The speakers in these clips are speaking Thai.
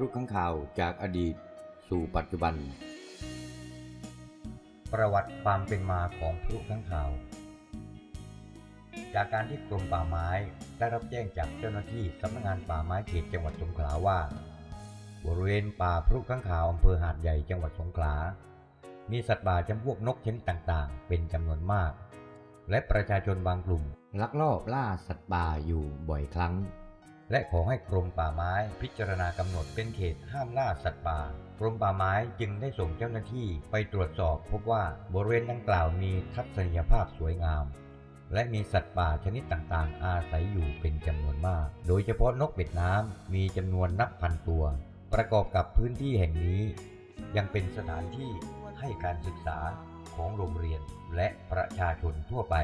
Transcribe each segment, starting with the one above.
รุข้างข่าวจากอดีตสู่ปัจจุบัน ประวัติความเป็นมาของพลุข้างข่าว จากการที่กรมป่าไม้ได้รับแจ้งจากเจ้าหน้าที่สำนักงานป่าไม้เขตจังหวัดสงขลาว่า บริเวณป่าพลุข้างข่าวอำเภอหาดใหญ่จังหวัดสงขลา มีสัตว์ป่าจำพวกนกชนิดต่างๆ เป็นจำนวนมาก และประชาชนบางกลุ่ม ลักลอบล่าสัตว์ป่าอยู่บ่อยครั้ง และขอให้กรมป่าไม้พิจารณากำหนดเป็นเขตห้ามล่าสัตว์ป่ากรมป่าไม้จึงได้ส่งเจ้าหน้าที่ไปตรวจสอบพบว่าบริเวณดังกล่าวมีทัศนียภาพสวยงาม และมีสัตว์ป่าชนิดต่างๆ อาศัยอยู่เป็นจำนวนมาก โดยเฉพาะนกเป็ดน้ำมีจำนวนนับพันตัว ประกอบกับพื้นที่แห่งนี้ ยังเป็นสถานที่ให้การศึกษาของโรงเรียนและประชาชนทั่วไป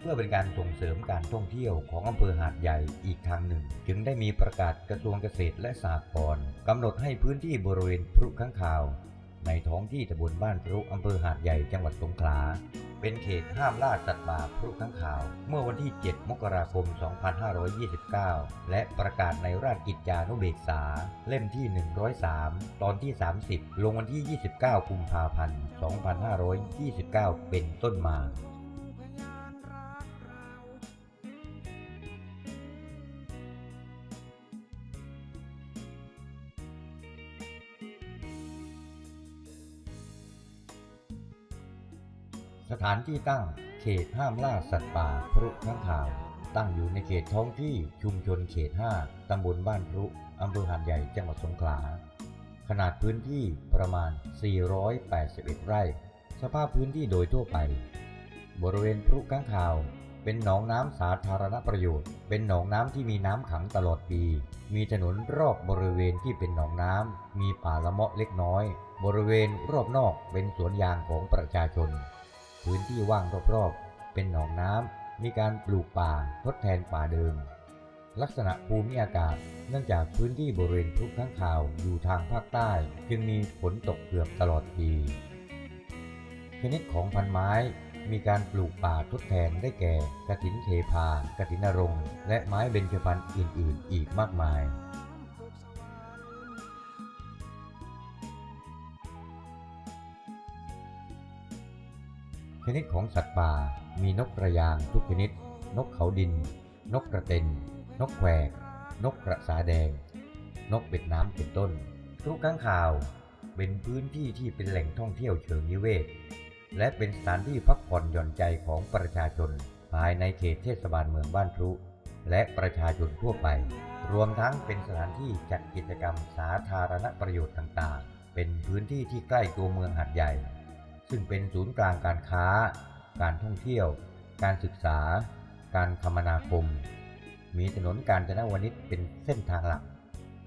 เพื่อเป็นการส่งเสริมการท่องเที่ยวของอำเภอหาดใหญ่อีกทางหนึ่ง จึงได้มีประกาศกระทรวงเกษตรและสหกรณ์กำหนดให้พื้นที่บริเวณพรุข้างข่าว ในท้องที่ตำบลบ้านพรุอำเภอหาดใหญ่จังหวัดสงขลาเป็นเขตห้ามล่าสัตว์ป่าพรุข้างข่าว เมื่อวันที่ 7 มกราคม 2529 และประกาศในราชกิจจานุเบกษา เล่มที่ 103 ตอนที่ 30 ลงวันที่ 29 กุมภาพันธ์ 2529 เป็นต้นมา สถานที่ตั้งเขตห้ามล่าสัตว์ป่าพรุข้างข่าว ตั้งอยู่ในเขตท้องที่ชุมชนเขต 5 ตำบลบ้านพรุอำเภอหาดใหญ่จังหวัดสงขลา ขนาดพื้นที่ประมาณ 481 ไร่ สภาพพื้นที่โดยทั่วไป บริเวณพรุข้างข่าว เป็นหนองน้ำสาธารณประโยชน์ เป็นหนองน้ำที่มีน้ำขังตลอดปี มีถนนรอบบริเวณที่เป็นหนองน้ำ มีป่าละเมาะเล็กน้อย บริเวณรอบนอกเป็นสวนยางของประชาชน พื้นที่ว่างรอบๆ เป็นหนองน้ำ มีการปลูกป่าทดแทนป่าเดิม ลักษณะภูมิอากาศ เนื่องจากพื้นที่บริเวณทุกข้างข่าวอยู่ทางภาคใต้ จึงมีฝนตกเกือบตลอดปี ชนิดของพันไม้ มีการปลูกป่าทดแทนได้แก่กระถินเทพากระถินนรงและไม้เบญจพรรณอื่นๆ อีกมากมาย ชนิดของสัตว์ป่า มีนกกระยางทุกชนิด นกเขาดิน นกกระเต็น นกแขวก นกกระสาแดง นกเป็ดน้ำเป็นต้นทุกข้างข่าวเป็นพื้นที่ที่เป็นแหล่งท่องเที่ยวเชิงนิเวศ และเป็นสถานที่พักผ่อนหย่อนใจของประชาชน ภายในเขตเทศบาลเมืองบ้านพรุและประชาชนทั่วไป รวมทั้งเป็นสถานที่จัดกิจกรรมสาธารณประโยชน์ต่างๆ เป็นพื้นที่ที่ใกล้ตัวเมืองหัดใหญ่ ซึ่งเป็นศูนย์กลางการค้า การท่องเที่ยว การศึกษา การคมนาคม มีถนนการจนวนิชเป็นเส้นทางหลัก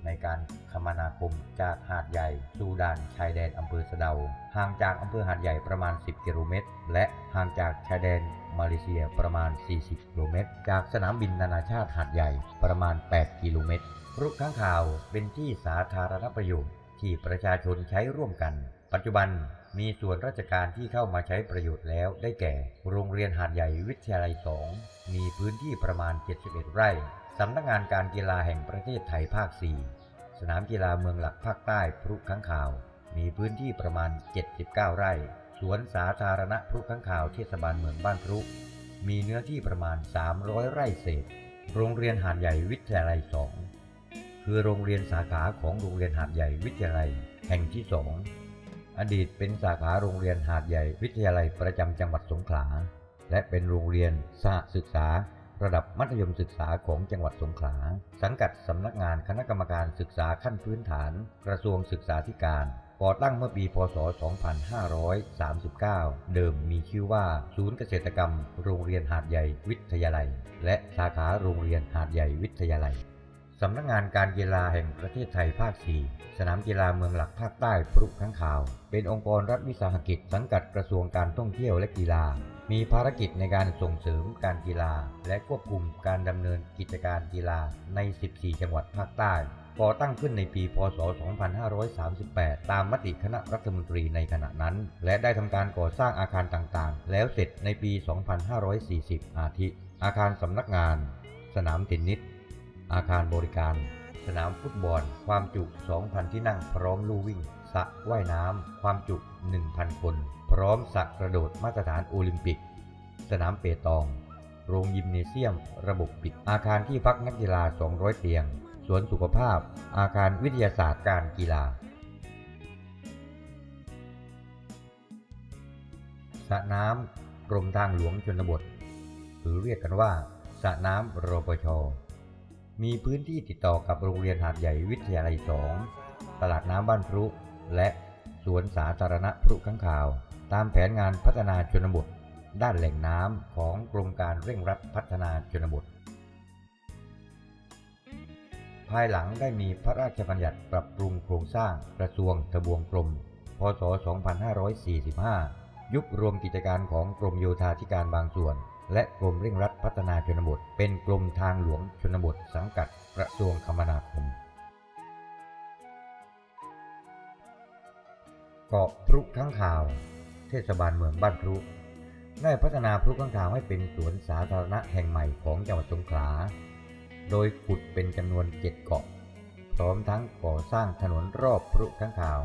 ในการคมนาคมจากหาดใหญ่สู่ด่านชายแดนอำเภอสะเดา ห่างจากอำเภอหาดใหญ่ประมาณ 10 กิโลเมตร และห่างจากชายแดนมาเลเซียประมาณ 40 กิโลเมตร จากสนามบินนานาชาติหาดใหญ่ประมาณ 8 กิโลเมตรรุกข้างข่าวเป็นที่สาธารณประโยชน์ที่ประชาชนใช้ร่วมกัน ปัจจุบัน มีส่วนราชการที่เข้ามาใช้ประโยชน์แล้วได้แก่ โรงเรียนหาดใหญ่วิทยาลัย2มีพื้นที่ประมาณ 71 ไร่ สำนักงานการกีฬาแห่งประเทศไทยภาค 4 สนามกีฬาเมืองหลักภาคใต้พรุข้างข่าว มีพื้นที่ประมาณ 79 ไร่ สวนสาธารณะพรุข้างข่าวเทศบาลเมืองบ้านพรุ มีเนื้อที่ประมาณ 300 ไร่เศษ โรงเรียนหาดใหญ่วิทยาลัย2คือโรงเรียนสาขาของโรงเรียนหาดใหญ่วิทยาลัย แห่งที่2 อดีตเป็นสาขาโรงเรียนหาดใหญ่วิทยาลัยประจำจังหวัดสงขลา และเป็นโรงเรียนสหศึกษา ระดับมัธยมศึกษาของจังหวัดสงขลา สังกัดสำนักงานคณะกรรมการศึกษาขั้นพื้นฐาน กระทรวงศึกษาธิการก่อตั้งเมื่อปี พศ 2539 เดิมมีชื่อว่า ศูนย์เกษตรกรรม โรงเรียนหาดใหญ่วิทยาลัย และสาขาโรงเรียนหาดใหญ่วิทยาลัย สำนักงานการกีฬาแห่งประเทศไทยภาค 4 สนามกีฬาเมืองหลักภาคใต้พรุข้างข่าว เป็นองค์กรรัฐวิสาหกิจสังกัดกระทรวงการท่องเที่ยวและกีฬา มีภารกิจในการส่งเสริมการกีฬา และควบคุมการดำเนินกิจการกีฬาใน 14 จังหวัดภาคใต้ก่อตั้งขึ้นในปี พศ 2538 ตามมติคณะรัฐมนตรีในขณะนั้น และได้ทำการก่อสร้างอาคารต่างๆ แล้วเสร็จในปี 2540 อาทิ อาคารสำนักงาน สนามเทนนิส อาคารบริการ สนามฟุตบอล ความจุ 2,000 ที่นั่งพร้อมลู่วิ่งสระว่ายน้ำ ความจุ 1,000 คน พร้อมสระกระโดดมาตรฐานโอลิมปิก สนามเปตอง โรงยิมเนเซียม ระบบปิด อาคารที่พักนักกีฬา 200 เตียง สวนสุขภาพ อาคารวิทยาศาสตร์การกีฬาสระน้ำกรมทางหลวงชนบท หรือเรียกกันว่าสระน้ำรปช มีพื้นที่ติดต่อกับโรงเรียนหาดใหญ่วิทยาลัย2ตลาดน้ำบ้านพรุ และสวนสาธารณะพรุข้างข่าว ตามแผนงานพัฒนาชนบท ด้านแหล่งน้ำของกรมการเร่งรัดพัฒนาชนบท ภายหลังได้มีพระราชบัญญัติปรับปรุงโครงสร้างกระทรวงทบวงกรม พศ 2545 ยุบรวมกิจการของกรมโยธาธิการบางส่วน และกรมเร่งรัดพัฒนาชนบท เป็นกรมทางหลวงชนบทสังกัดกระทรวงคมนาคม เกาะพรุข้างข่าว เทศบาลเมืองบ้านพรุได้พัฒนาพรุข้างข่าวให้เป็นสวนสาธารณะแห่งใหม่ของจังหวัดสงขลา โดยขุดเป็นจำนวนเจ็ดเกาะ พร้อมทั้งก่อสร้างถนนรอบพรุข้างข่าว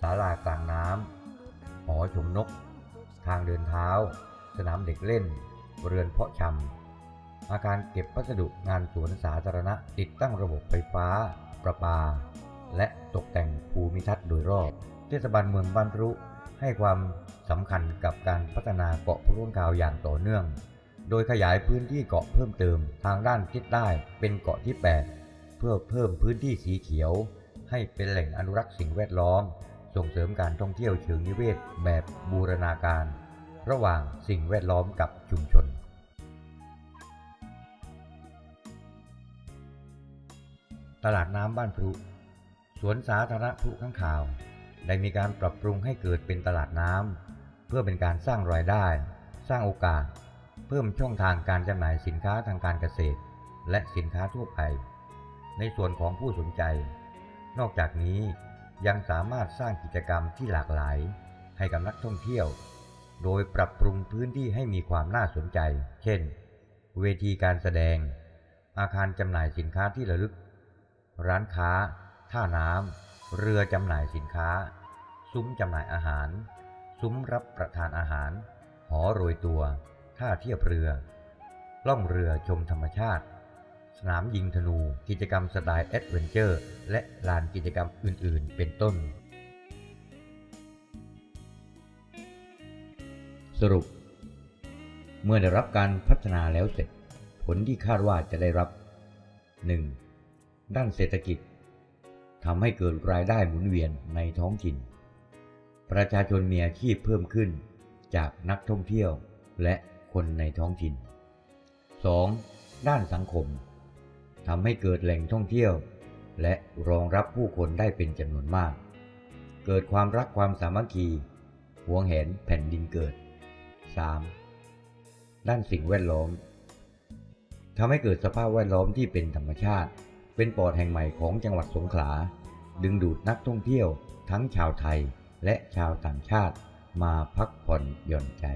ศาลากลางน้ำหอชมนก ทางเดินเท้า สนามเด็กเล่น เรือนเพาะชำ อาคารเก็บพัสดุงานสวนสาธารณะติดตั้งระบบไฟฟ้า ประปา และตกแต่งภูมิทัศน์โดยรอบ เทศบาลเมืองบ้านรุให้ความสำคัญกับการพัฒนาเกาะพรุงกาวอย่างต่อเนื่อง โดยขยายพื้นที่เกาะเพิ่มเติมทางด้านทิศใต้เป็นเกาะที่ 8 เพื่อเพิ่มพื้นที่สีเขียว ให้เป็นแหล่งอนุรักษ์สิ่งแวดล้อม ส่งเสริมการท่องเที่ยวเชิงนิเวศแบบบูรณาการ ระหว่างสิ่งแวดล้อมกับชุมชน ตลาดน้ำบ้านพรุสวนสาธารณะพรุข้างข่าว ได้มีการปรับปรุงให้เกิดเป็นตลาดน้ำเพื่อเป็นการสร้างรายได้ สร้างโอกาส เพิ่มช่องทางการจำหน่ายสินค้าทางการเกษตร และสินค้าทั่วไป ในส่วนของผู้สนใจ นอกจากนี้ยังสามารถสร้างกิจกรรมที่หลากหลาย ให้กับนักท่องเที่ยว โดยปรับปรุงพื้นที่ให้มีความน่าสนใจ เช่น เวทีการแสดง อาคารจำหน่ายสินค้าที่ระลึก ร้านค้า ท่าน้ำ เรือจำหน่ายสินค้า ซุ้มจำหน่ายอาหาร ซุ้มรับประทานอาหาร หอโรยตัว ท่าเทียบเรือ ล่องเรือชมธรรมชาติ สนามยิงธนู กิจกรรมสไตล์แอดเวนเจอร์ และลานกิจกรรมอื่น ๆ เป็นต้น สรุป เมื่อได้รับการพัฒนาแล้วเสร็จ ผลที่คาดว่าจะได้รับ 1. ด้านเศรษฐกิจทำให้เกิดรายได้หมุนเวียนในท้องถิ่น ประชาชนมีอาชีพเพิ่มขึ้นจากนักท่องเที่ยวและคนในท้องถิ่น 2. ด้านสังคมทำให้เกิดแหล่งท่องเที่ยว และรองรับผู้คนได้เป็นจำนวนมาก เกิดความรักความสามัคคีหวงแหนแผ่นดินเกิด 3. ด้านสิ่งแวดล้อมทำให้เกิดสภาพแวดล้อมที่เป็นธรรมชาติ เป็นปอดแห่งใหม่ของจังหวัดสงขลา ดึงดูดนักท่องเที่ยวทั้งชาวไทยและชาวต่างชาติมาพักผ่อนหย่อนใจ